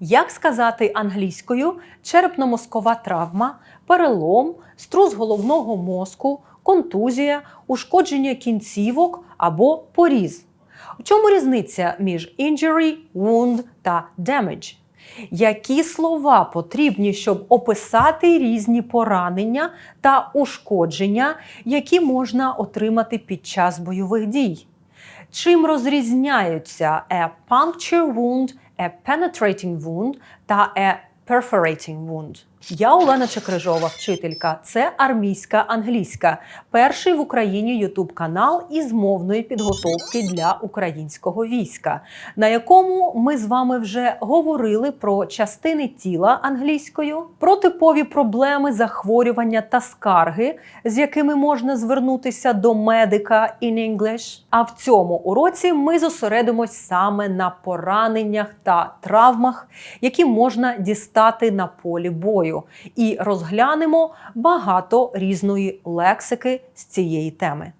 Як сказати англійською черепно-мозкова травма, перелом, струс головного мозку, контузія, ушкодження кінцівок або поріз? У чому різниця між injury, wound та damage? Які слова потрібні, щоб описати різні поранення та ушкодження, які можна отримати під час бойових дій? Чим розрізняються a puncture wound, a penetrating wound та a perforating wound? Я Олена Чекрижова, вчителька. Це армійська англійська, перший в Україні Ютуб канал із мовної підготовки для українського війська, на якому ми з вами вже говорили про частини тіла англійською, про типові проблеми, захворювання та скарги, з якими можна звернутися до медика in English. А в цьому уроці ми зосередимось саме на пораненнях та травмах, які можна дістати на полі бою, і розглянемо багато різної лексики з цієї теми.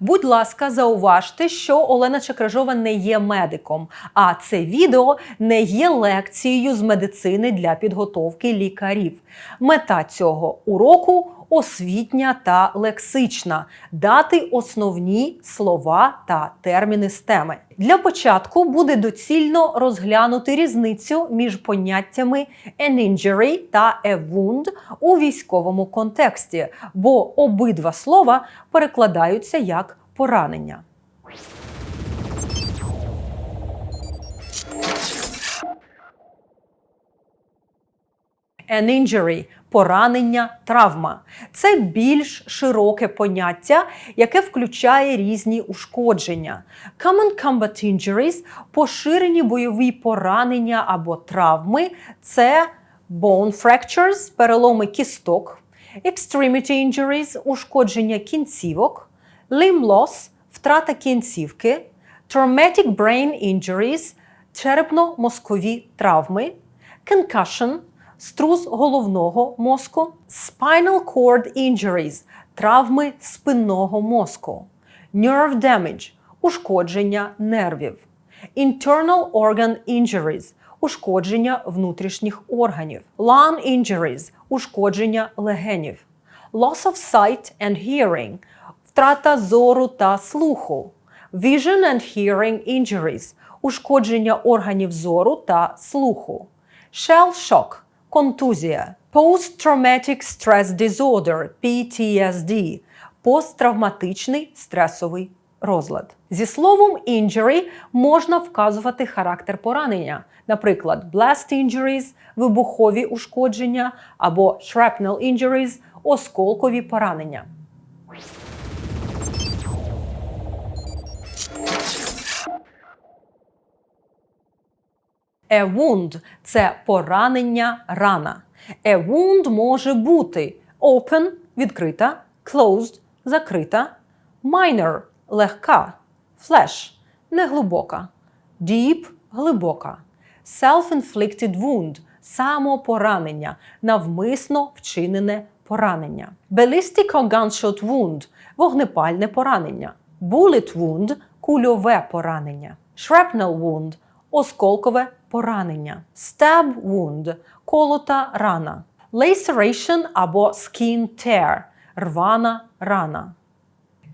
Будь ласка, зауважте, що Олена Чекрижова не є медиком, а це відео не є лекцією з медицини для підготовки лікарів. Мета цього уроку освітня та лексична дати основні слова та терміни з теми. Для початку буде доцільно розглянути різницю між поняттями an injury та a wound у військовому контексті, бо обидва слова перекладаються як поранення. An injury – поранення, травма. Це більш широке поняття, яке включає різні ушкодження. Common combat injuries – поширені бойові поранення або травми. Це bone fractures – переломи кісток, extremity injuries – ушкодження кінцівок, limb loss – втрата кінцівки, traumatic brain injuries – черепно-мозкові травми, concussion – струс головного мозку, spinal cord injuries – травми спинного мозку, nerve damage – ушкодження нервів, internal organ injuries – ушкодження внутрішніх органів, lung injuries – ушкодження легенів, loss of sight and hearing – втрата зору та слуху, vision and hearing injuries – ушкодження органів зору та слуху, shell shock – контузія, Post-Traumatic Stress Disorder – PTSD – посттравматичний стресовий розлад. Зі словом injury можна вказувати характер поранення, наприклад, blast injuries – вибухові ушкодження або shrapnel injuries – осколкові поранення. A wound – це поранення рана. A wound може бути open – відкрита, closed – закрита, minor – легка, flesh – неглибока, deep – глибока, self-inflicted wound – самопоранення, навмисно вчинене поранення, ballistic or gunshot wound – вогнепальне поранення, bullet wound – кульове поранення, shrapnel wound – осколкове поранення, stab wound – колота рана, laceration або skin tear – рвана рана,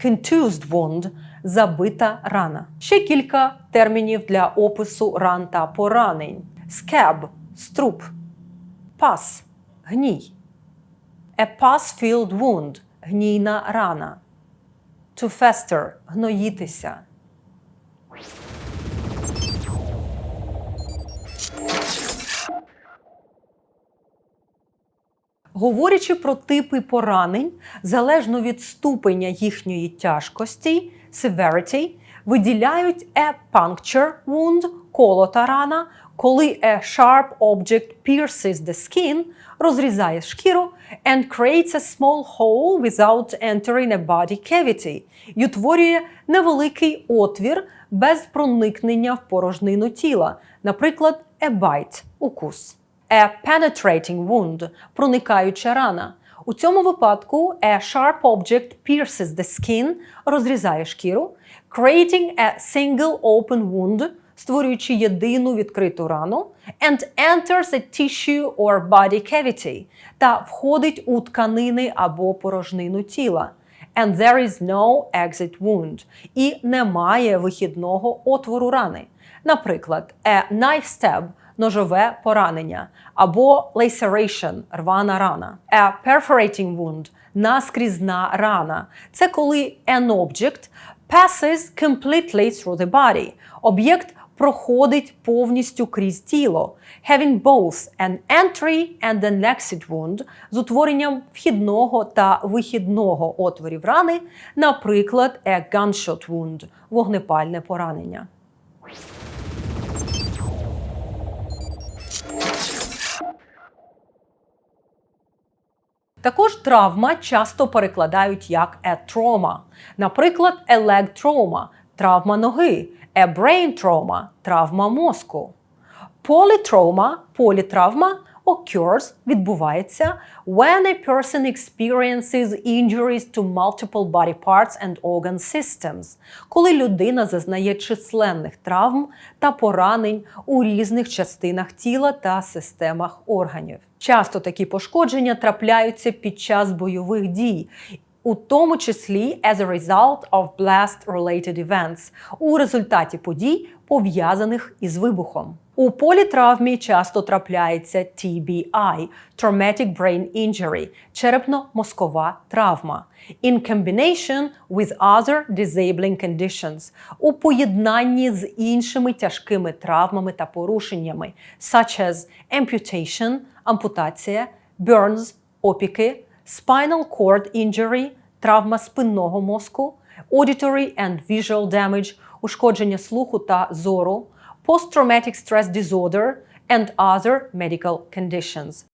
contused wound – забита рана. Ще кілька термінів для опису ран та поранень: scab – струп, pus – гній, a pus-filled wound – гнійна рана, to fester – гноїтися. Говорячи про типи поранень, залежно від ступеня їхньої тяжкості, severity, виділяють a puncture wound – колота рана, коли a sharp object pierces the skin – розрізає шкіру, and creates a small hole without entering a body cavity і утворює невеликий отвір без проникнення в порожнину тіла, наприклад, a bite – укус. A penetrating wound – проникаюча рана. У цьому випадку a sharp object pierces the skin, розрізає шкіру, creating a single open wound, створюючи єдину відкриту рану, and enters a tissue or body cavity, та входить у тканини або порожнину тіла. And there is no exit wound. І немає вихідного отвору рани. Наприклад, a knife stab – ножове поранення, або laceration – рвана рана. A perforating wound – наскрізна рана. Це коли an object passes completely through the body. Об'єкт проходить повністю крізь тіло, having both an entry and an exit wound з утворенням вхідного та вихідного отворів рани, наприклад, a gunshot wound – вогнепальне поранення. Також травма часто перекладають як a trauma. Наприклад, a leg trauma – травма ноги, a brain trauma – травма мозку. Polytrauma – політравма occurs – відбувається when a person experiences injuries to multiple body parts and organ systems, коли людина зазнає численних травм та поранень у різних частинах тіла та системах органів. Часто такі пошкодження трапляються під час бойових дій, у тому числі as a result of blast-related events, у результаті подій, пов'язаних із вибухом. У політравмі часто трапляється TBI – Traumatic Brain Injury – черепно-мозкова травма. In combination with other disabling conditions – у поєднанні з іншими тяжкими травмами та порушеннями, such as amputation – ампутація, burns – опіки, spinal cord injury – травма спинного мозку, auditory and visual damage – ушкодження слуху та зору, post-traumatic stress disorder and other medical conditions.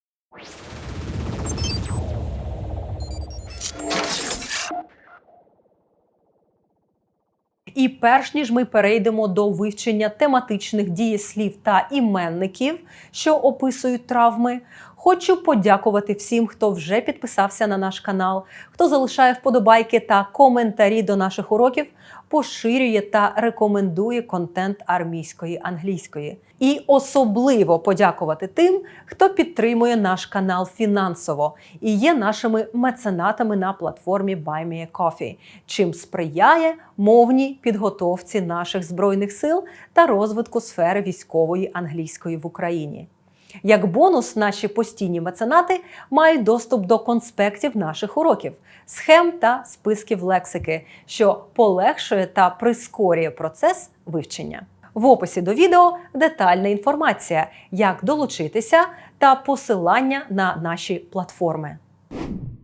І перш ніж ми перейдемо до вивчення тематичних дієслів та іменників, що описують травми, хочу подякувати всім, хто вже підписався на наш канал, хто залишає вподобайки та коментарі до наших уроків, поширює та рекомендує контент армійської англійської. І особливо подякувати тим, хто підтримує наш канал фінансово і є нашими меценатами на платформі BuyMeACoffee, чим сприяє мовній підготовці наших збройних сил та розвитку сфери військової англійської в Україні. Як бонус, наші постійні меценати мають доступ до конспектів наших уроків, схем та списків лексики, що полегшує та прискорює процес вивчення. В описі до відео детальна інформація, як долучитися та посилання на наші платформи.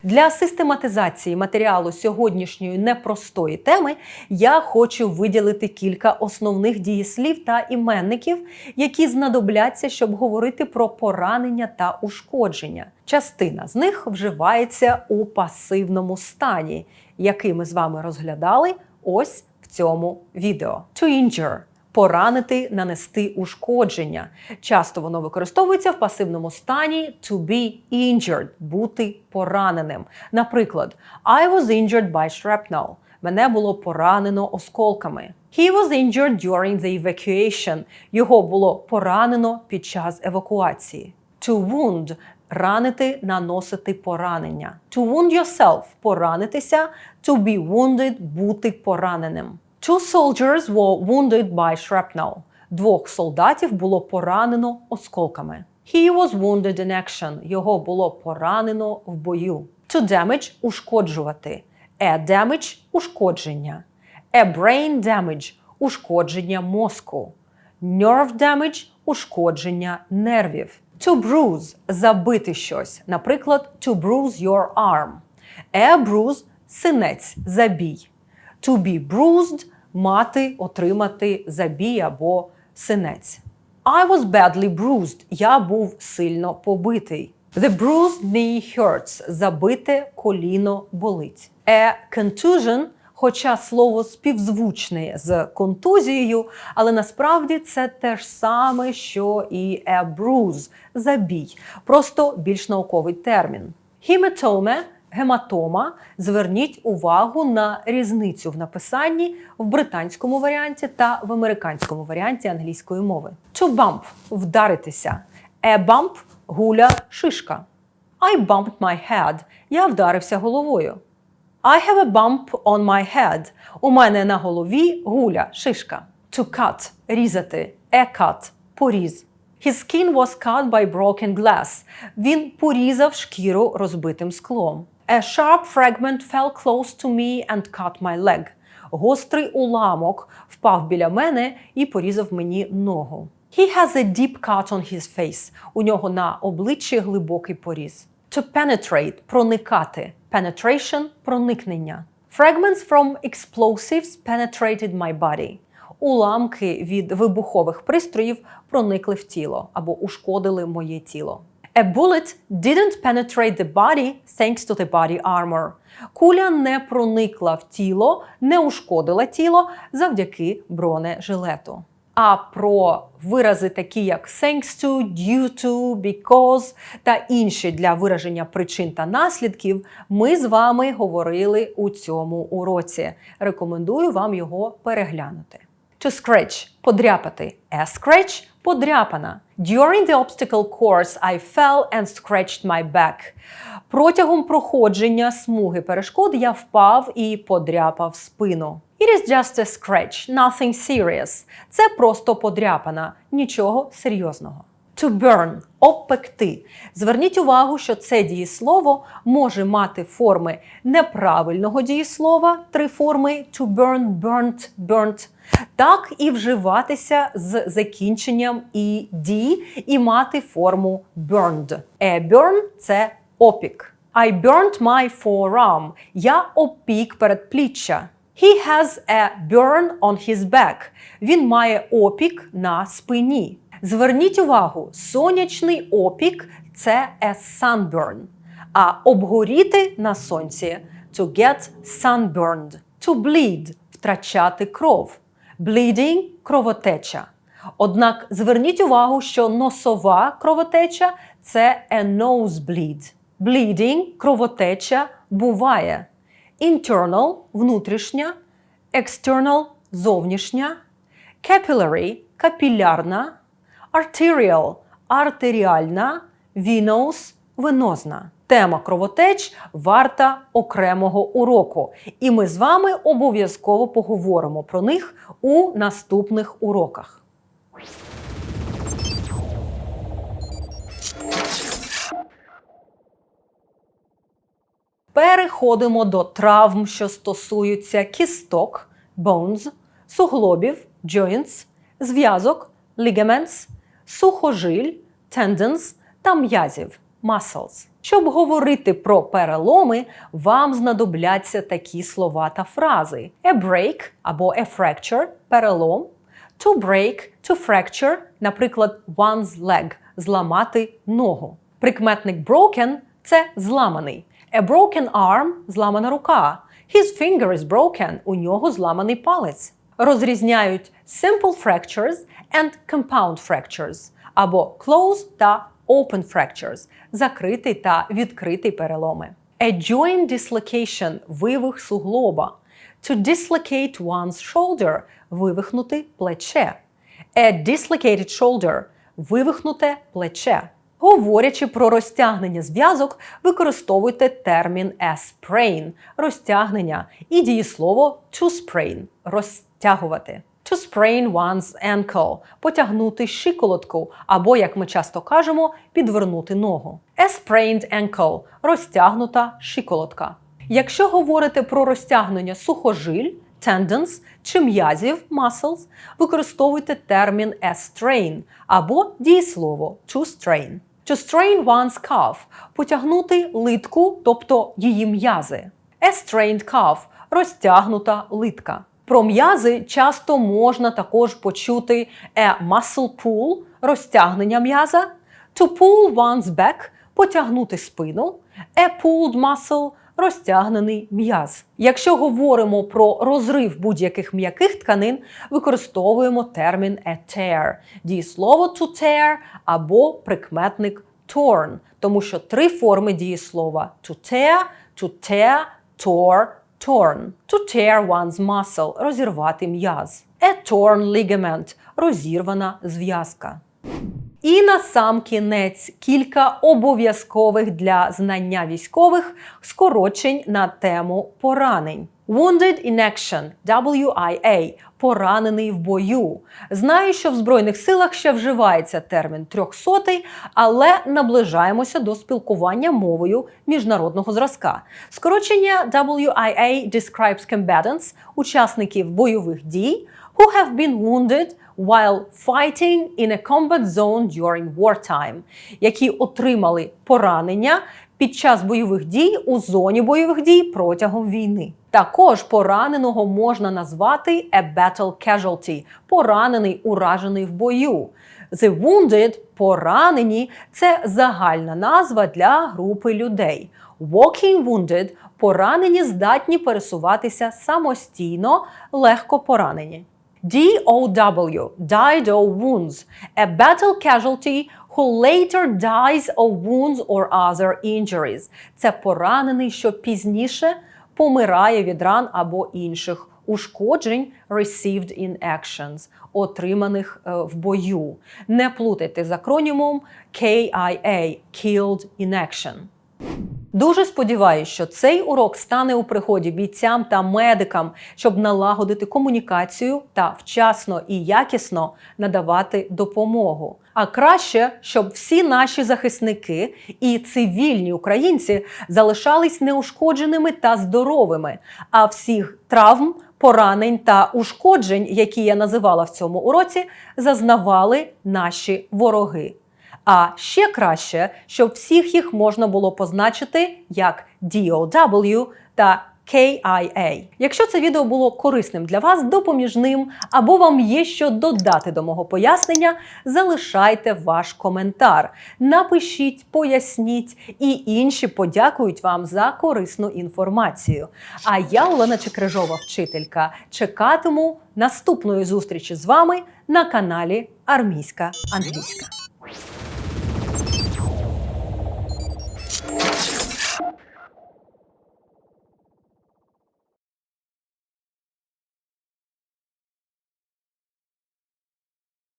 Для систематизації матеріалу сьогоднішньої непростої теми я хочу виділити кілька основних дієслів та іменників, які знадобляться, щоб говорити про поранення та ушкодження. Частина з них вживається у пасивному стані, який ми з вами розглядали ось в цьому відео. To injure поранити, нанести ушкодження. Часто воно використовується в пасивному стані to be injured бути пораненим. Наприклад, I was injured by shrapnel. Мене було поранено осколками. He was injured during the evacuation. Його було поранено під час евакуації. To wound ранити, наносити поранення. To wound yourself поранитися, to be wounded бути пораненим. Two soldiers were wounded by shrapnel. Двох солдатів було поранено осколками. He was wounded in action. Його було поранено в бою. To damage – ушкоджувати. A damage – ушкодження. A brain damage – ушкодження мозку. Nerve damage – ушкодження нервів. To bruise – забити щось. Наприклад, to bruise your arm. A bruise – синець, забій. To be bruised – мати, отримати забій або синець. I was badly bruised. Я був сильно побитий. The bruised knee hurts. Забите коліно болить. A contusion, хоча слово співзвучне з контузією, але насправді це те ж саме, що і a bruise – забій. Просто більш науковий термін. Хіметоме гематома. Зверніть увагу на різницю в написанні в британському варіанті та в американському варіанті англійської мови. To bump – вдаритися. A bump – гуля шишка. I bumped my head. Я вдарився головою. I have a bump on my head. У мене на голові гуля, шишка. To cut – різати. A cut – поріз. His skin was cut by broken glass. Він порізав шкіру розбитим склом. A sharp fragment fell close to me and cut my leg. Гострий уламок впав біля мене і порізав мені ногу. He has a deep cut on his face. У нього на обличчі глибокий поріз. To penetrate – проникати. Penetration – проникнення. Fragments from explosives penetrated my body. Уламки від вибухових пристроїв проникли в тіло або ушкодили моє тіло. A bullet didn't penetrate the body thanks to the body armor. Куля не проникла в тіло, не ушкодила тіло завдяки бронежилету. А про вирази, такі як thanks to, due to, because та інші для вираження причин та наслідків, ми з вами говорили у цьому уроці. Рекомендую вам його переглянути. To scratch – подряпати. A scratch – подряпана. During the obstacle course I fell and scratched my back. Протягом проходження смуги перешкод я впав і подряпав спину. It is just a scratch, nothing serious. Це просто подряпана, нічого серйозного. To burn – обпекти. Зверніть увагу, що це дієслово може мати форми неправильного дієслова, три форми to burn, burnt, burnt, так і вживатися з закінченням «ed» і мати форму burned. A burn – це опік. I burnt my forearm. Я опік передпліччя. He has a burn on his back. Він має опік на спині. Зверніть увагу, сонячний опік це a sunburn, а обгоріти на сонці to get sunburned. To bleed – втрачати кров. Bleeding – кровотеча. Однак зверніть увагу, що носова кровотеча це a nosebleed. Bleeding – кровотеча буває. Internal – внутрішня, external – зовнішня, capillary – капілярна, arterial – артеріальна, venous – венозна. Тема кровотеч варта окремого уроку, і ми з вами обов'язково поговоримо про них у наступних уроках. Переходимо до травм, що стосуються кісток, bones, суглобів, joints, зв'язок, ligaments, сухожиль, tendons та м'язів, muscles. Щоб говорити про переломи, вам знадобляться такі слова та фрази: a break або a fracture – перелом, to break, to fracture, наприклад, one's leg зламати ногу. Прикметник broken це зламаний. A broken arm зламана рука. His finger is broken. У нього зламаний палець. Розрізняють simple fractures and compound fractures або close та open fractures закритий та відкритий переломи. A joint dislocation вивих суглоба. To dislocate one's shoulder вивихнути плече. A dislocated shoulder вивихнуте плече. Говорячи про розтягнення зв'язок, використовуйте термін a sprain – розтягнення і дієслово to sprain – розтягувати. To sprain one's ankle – потягнути щиколотку, або, як ми часто кажемо, підвернути ногу. A sprained ankle – розтягнута щиколотка. Якщо говорите про розтягнення сухожиль, tendons чи м'язів muscles, використовуйте термін a strain або дієслово to strain. To strain one's calf – потягнути литку, тобто її м'язи. A strained calf – розтягнута литка. Про м'язи часто можна також почути a muscle pull – розтягнення м'яза, to pull one's back – потягнути спину, a pulled muscle – розтягнений м'яз. Якщо говоримо про розрив будь-яких м'яких тканин, використовуємо термін a tear, дієслово to tear або прикметник torn, тому що три форми дієслова to tear, to tear, tore, torn. To tear one's muscle – розірвати м'яз. A torn ligament – розірвана зв'язка. І на сам кінець кілька обов'язкових для знання військових скорочень на тему поранень. Wounded in action WIA – поранений в бою. Знаю, що в Збройних силах ще вживається термін трьохсотий, але наближаємося до спілкування мовою міжнародного зразка. Скорочення WIA describes combatants – учасників бойових дій, who have been wounded while fighting in a combat zone during wartime, які отримали поранення під час бойових дій у зоні бойових дій протягом війни. Також пораненого можна назвати a battle casualty – поранений, уражений в бою. The wounded – поранені це загальна назва для групи людей. Walking wounded – поранені здатні пересуватися самостійно, легко поранені. DOW – died of wounds – a battle casualty who later dies of wounds or other injuries. Це поранений, що пізніше помирає від ран або інших ушкоджень received in actions, отриманих е, в бою. Не плутайте з акронімом KIA – Killed in Action. Дуже сподіваюся, що цей урок стане у пригоді бійцям та медикам, щоб налагодити комунікацію та вчасно і якісно надавати допомогу. А краще, щоб всі наші захисники і цивільні українці залишались неушкодженими та здоровими, а всіх травм, поранень та ушкоджень, які я називала в цьому уроці, зазнавали наші вороги. А ще краще, щоб всіх їх можна було позначити як DOW та KIA. Якщо це відео було корисним для вас, допоміжним, або вам є що додати до мого пояснення, залишайте ваш коментар. Напишіть, поясніть, і інші подякують вам за корисну інформацію. А я, Олена Чекрижова, вчителька, чекатиму наступної зустрічі з вами на каналі Армійська Англійська.